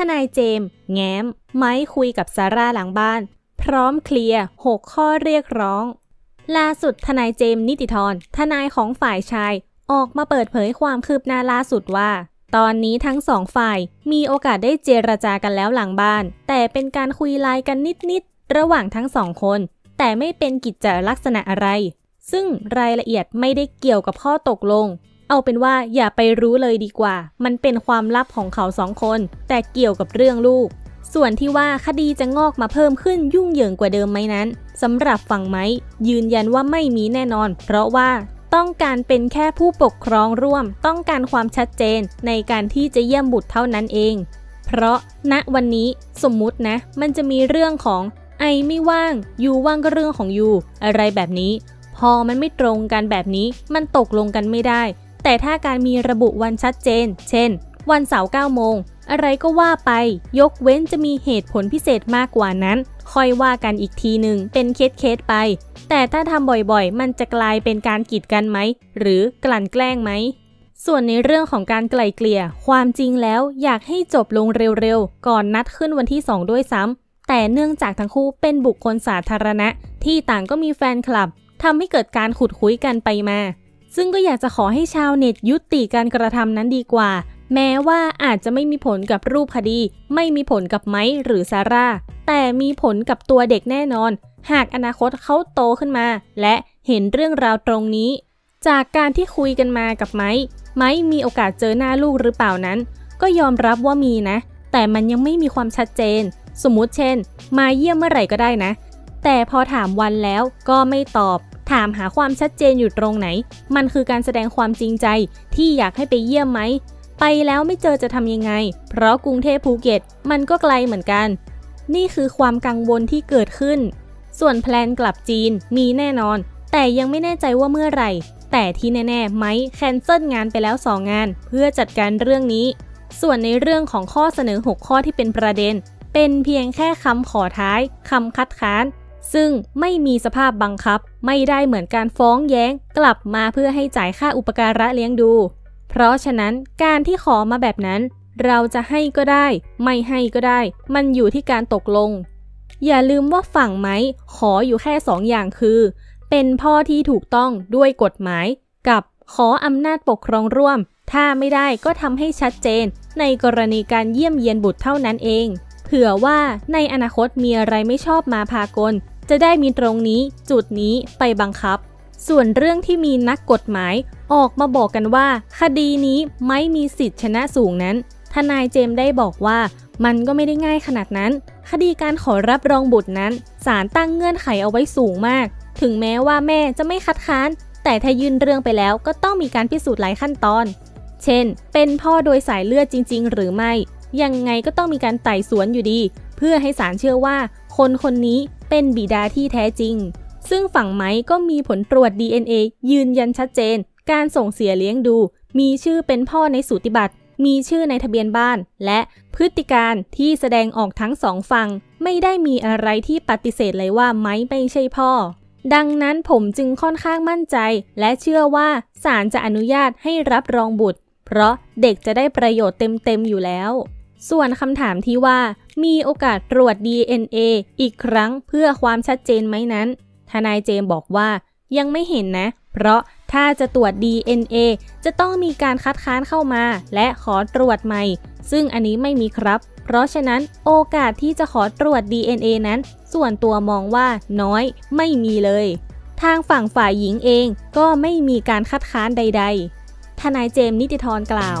ทนายเจมส์แง้ม ไม้คุยกับซาร่าหลังบ้าน พร้อมเคลียร์ 6 ข้อเรียกร้อง ล่าสุดทนายเจมส์นิติธรทนายของฝ่ายชาย ออกมาเปิดเผยความคืบหน้าล่าสุดว่า ตอนนี้ทั้งสองฝ่ายมีโอกาสได้เจรจากันแล้วหลังบ้าน แต่เป็นการคุยไลน์กันนิดๆระหว่างทั้งสองคน แต่ไม่เป็นกิจจลักษณะอะไรซึ่งรายละเอียดไม่ได้เกี่ยวกับข้อตกลง เอาเป็นว่าอย่าไปรู้เลยดีกว่า มันเป็นความลับของเขาสองคน แต่เกี่ยวกับเรื่องลูก ส่วนที่ว่าคดีจะงอกมาเพิ่มขึ้นยุ่งเหยิงกว่าเดิมไหมนั้นสำหรับฝั่งไม้ยืนยันว่าไม่มีแน่นอน เพราะว่าต้องการเป็นแค่ผู้ปกครองร่วม ต้องการความชัดเจนในการที่จะเยี่ยมบุตรเท่านั้นเอง เพราะณวันนี้สมมุตินะ มันจะมีเรื่องของไอไม่ว่างยูว่างก็เรื่องของยูอะไรแบบนี้ พอมันไม่ตรงกันแบบนี้ มันตกลงกันไม่ได้ แต่ถ้าการมีระบุวันชัดเจน เช่น วันเสาร์9โมง อะไรก็ว่าไป ยกเว้นจะมีเหตุผลพิเศษมากกว่านั้น ค่อยว่ากันอีกทีหนึ่งเป็นเคสเคสไป แต่ถ้าทำบ่อยๆ มันจะกลายเป็นการกีดกันไหม หรือกลั่นแกล้งไหมส่วนในเรื่องของการไกล่เกลี่ย ความจริงแล้วอยากให้จบลงเร็วๆ ก่อนนัดขึ้นวันที่ 2 ด้วยซ้ำ แต่เนื่องจากทั้งคู่เป็นบุคคลสาธารณะ ที่ต่างก็มีแฟนคลับทำให้เกิดการขุดคุยกันไปมา ซึ่งก็อยากจะขอให้ชาวเน็ตยุติการกระทำนั้นดีกว่า แม้ว่าอาจจะไม่มีผลกับรูปคดี ไม่มีผลกับไม้หรือซาร่า แต่มีผลกับตัวเด็กแน่นอน หากอนาคตเขาโตขึ้นมา และเห็นเรื่องราวตรงนี้ จากการที่คุยกันมากับไม้ ไม้มีโอกาสเจอหน้าลูกหรือเปล่านั้น ก็ยอมรับว่ามีนะ แต่มันยังไม่มีความชัดเจน สมมุติเช่น มาเยี่ยมเมื่อไหร่ก็ได้นะ แต่พอถามวันแล้วก็ไม่ตอบ ถามหาความชัดเจนอยู่ตรงไหน มันคือการแสดงความจริงใจที่อยากให้ไปเยี่ยมไหม ไปแล้วไม่เจอจะทำยังไง เพราะกรุงเทพภูเก็ต มันก็ไกลเหมือนกัน นี่คือความกังวลที่เกิดขึ้น ส่วนแพลนกลับจีนมีแน่นอน แต่ยังไม่แน่ใจว่าเมื่อไหร่ แต่ที่แน่ๆไม้แคนเซิลงานไปแล้ว 2 งาน เพื่อจัดการเรื่องนี้ ส่วนในเรื่องของข้อเสนอ 6 ข้อที่เป็นประเด็น เป็นเพียงแค่คำขอท้ายคำคัดค้าน ซึ่งไม่มีสภาพบังคับ ไม่ได้เหมือนการฟ้องแย้งกลับมาเพื่อให้จ่ายค่าอุปการะเลี้ยงดู เพราะฉะนั้นการที่ขอมาแบบนั้น เราจะให้ก็ได้ ไม่ให้ก็ได้ มันอยู่ที่การตกลง อย่าลืมว่าฝั่งไม้ขออยู่แค่สองอย่างคือ เป็นพ่อที่ถูกต้องด้วยกฎหมาย กับขออำนาจปกครองร่วม ถ้าไม่ได้ก็ทำให้ชัดเจน ในกรณีการเยี่ยมเยียนบุตรเท่านั้นเอง เผื่อว่าในอนาคตมีอะไรไม่ชอบมาพากล จะได้มีตรงนี้จุดนี้ไปบังคับ ส่วนเรื่องที่มีนักกฎหมายออกมาบอกกันว่า คดีนี้ไม่มีสิทธิชนะสูงนั้น ทนายเจมส์ได้บอกว่ามันก็ไม่ได้ง่ายขนาดนั้น คดีการขอรับรองบุตรนั้นศาลตั้งเงื่อนไขเอาไว้สูงมาก ถึงแม้ว่าแม่จะไม่คัดค้าน แต่ถ้ายื่นเรื่องไปแล้วก็ต้องมีการพิสูจน์หลายขั้นตอน เช่น เป็นพ่อโดยสายเลือดจริง ๆ หรือไม่ ยังไงก็ต้องมีการไต่สวนอยู่ดี เพื่อให้ศาลเชื่อว่า คนคนนี้ เป็นบิดาที่แท้จริง ซึ่งฝั่งไม้ก็มีผลตรวจ DNA ยืนยันชัดเจน การส่งเสียเลี้ยงดู มีชื่อเป็นพ่อในสูติบัตรมีชื่อในทะเบียนบ้าน และพฤติการที่แสดงออกทั้งสองฝั่งไม่ได้มีอะไรที่ปฏิเสธเลยว่าไม้ไม่ใช่พ่อ ดังนั้นผมจึงค่อนข้างมั่นใจ และเชื่อว่าศาลจะอนุญาตให้รับรองบุตร เพราะเด็กจะได้ประโยชน์เต็มๆอยู่แล้ว ส่วนคำถามที่ว่า มีโอกาสตรวจ DNA อีกครั้งเพื่อความชัดเจนไหมนั้น ทนายเจมส์บอกว่ายังไม่เห็นนะ เพราะถ้าจะตรวจ DNA จะต้องมีการคัดค้านเข้ามา และขอตรวจใหม่ ซึ่งอันนี้ไม่มีครับ เพราะฉะนั้นโอกาสที่จะขอตรวจ DNA นั้น ส่วนตัวมองว่าน้อย ไม่มีเลย ทางฝั่งฝ่ายหญิงเองก็ไม่มีการคัดค้านใด ๆ ทนายเจมส์นิติธรกล่าว